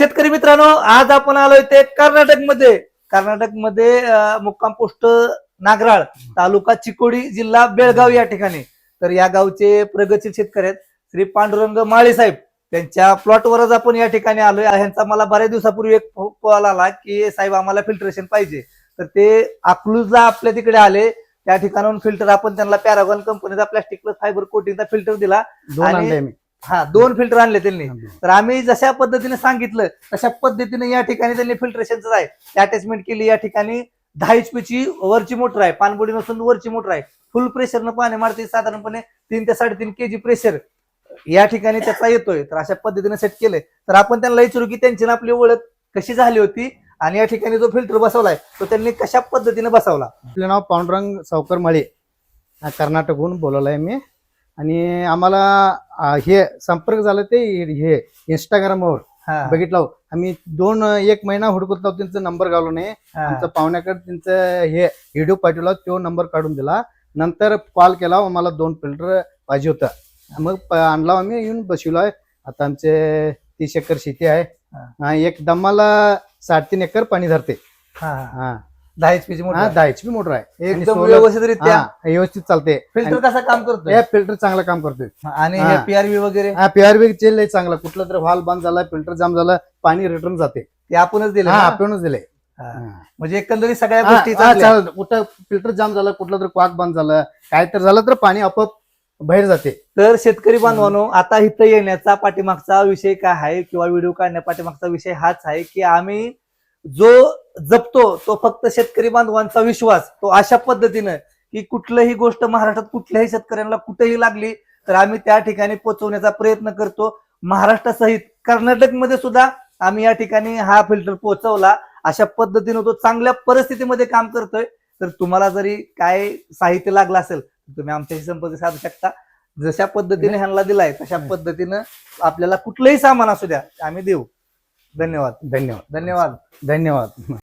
शेतकरी मित्रांनो आज आपण आलोय ते कर्नाटकमध्ये कर्नाटकमध्ये मुक्काम पोस्ट नागराळ तालुका चिकोडी जिल्हा बेळगाव या ठिकाणी. तर या गावचे प्रगतशील शेतकरी आहेत श्री पांडुरंग माळे साहेब. त्यांच्या प्लॉटवरच आपण या ठिकाणी आलोय. ह्यांचा मला बऱ्याच दिवसापूर्वी एक कॉल आला की साहेब आम्हाला फिल्ट्रेशन पाहिजे. तर ते अकलूजला आपल्या तिकडे आले. त्या ठिकाणाहून फिल्टर आपण त्यांना पॅरागॉन कंपनीचा प्लॅस्टिक प्लस फायबर कोटिंगचा फिल्टर दिला. आणि- हा दोन फिल्टर आणले त्यांनी. तर आम्ही जशा पद्धतीने सांगितलं तशा पद्धतीने या ठिकाणी त्यांनी फिल्ट्रेशनचं आहे. अटॅचमेंट केली या ठिकाणी. दहा ची वरची मोटर आहे. पाणबुडी नसून वरची मोटर आहे. फुल प्रेशरनं पाणी मारते साधारणपणे तीन ते साडेतीन के जी प्रेशर या ठिकाणी त्याचा येतोय. तर अशा पद्धतीने सेट केलंय. तर आपण त्यांना विचारू की त्यांची ना आपली ओळख कशी झाली होती? आणि या ठिकाणी जो फिल्टर बसवलाय तो त्यांनी कशा पद्धतीने बसवला? आपलं नाव पांडुरंग सावकर मळे हा कर्नाटकहून बोलवलं आहे मी. आणि आम्हाला हे संपर्क झाला ते हे इंस्टाग्रामवर बघितलं हो. आम्ही दोन एक महिना हुडकत होतो त्यांचा नंबर घालू नये हा. आमच्या पाहुण्याकडे त्यांचं हे व्हिडिओ पाठवला तो नंबर काढून दिला. नंतर कॉल केला मला दोन फिल्टर पाहिजे होतं. मग आणला आम्ही येऊन बसवलो. आहे आता आमचे तीस एकर शेती आहे. एक दमाला साडेतीन एकर पाणी धरते. हा, हा. दहा एच ची हा मोटर दहा एच पी मोटर आहे. आणि एकदम solar- व्यवस्थितरित्या? हा, व्यवस्थित चालते. फिल्टर कसं काम करतोय? हे फिल्टर चांगलं काम करतोय. आणि हा. हे पीआरबी वगैरे? हा पीआरबी चे लय चांगला. कुठला तर व्हाल बंद झाला फिल्टर जाम झाला पाणी रिटर्न जाते. ते आपणच दिले हा ना? आपणच दिले. हा. म्हणजे एकंदरीत सगळ्या गोष्टी चांगल्या आहेत. चालेल. कुठं फिल्टर जाम झालं कुठलं तर क्वाक बंद झालं काय तर झालं तर पाणी आपोआप बाहेर जाते. तर शेतकरी बांधवांनो आता इथं येण्याचा पाठीमागचा विषय काय आहे किंवा व्हिडिओ काढण्या पाठीमागचा विषय हाच आहे की आम्ही जो जपतो तो फक्त शेतकरी बांधवांचा विश्वास तो अशा पद्धतीनं की कुठलीही गोष्ट महाराष्ट्रात कुठल्याही शेतकऱ्यांना कुठेही लागली तर आम्ही त्या ठिकाणी पोहोचवण्याचा प्रयत्न करतो. महाराष्ट्रासहित कर्नाटकमध्ये सुद्धा आम्ही या ठिकाणी हा फिल्टर पोहोचवला अशा पद्धतीनं तो चांगल्या परिस्थितीमध्ये काम करतोय. तर तुम्हाला जरी काय साहित्य लागलं असेल तर तुम्ही आमच्याशी संपर्क साधू शकता. जशा पद्धतीने ह्यांना दिलाय तशा पद्धतीनं आपल्याला कुठलंही सामान असू द्या आम्ही देऊ. धन्यवाद. धन्यवाद. धन्यवाद. धन्यवाद.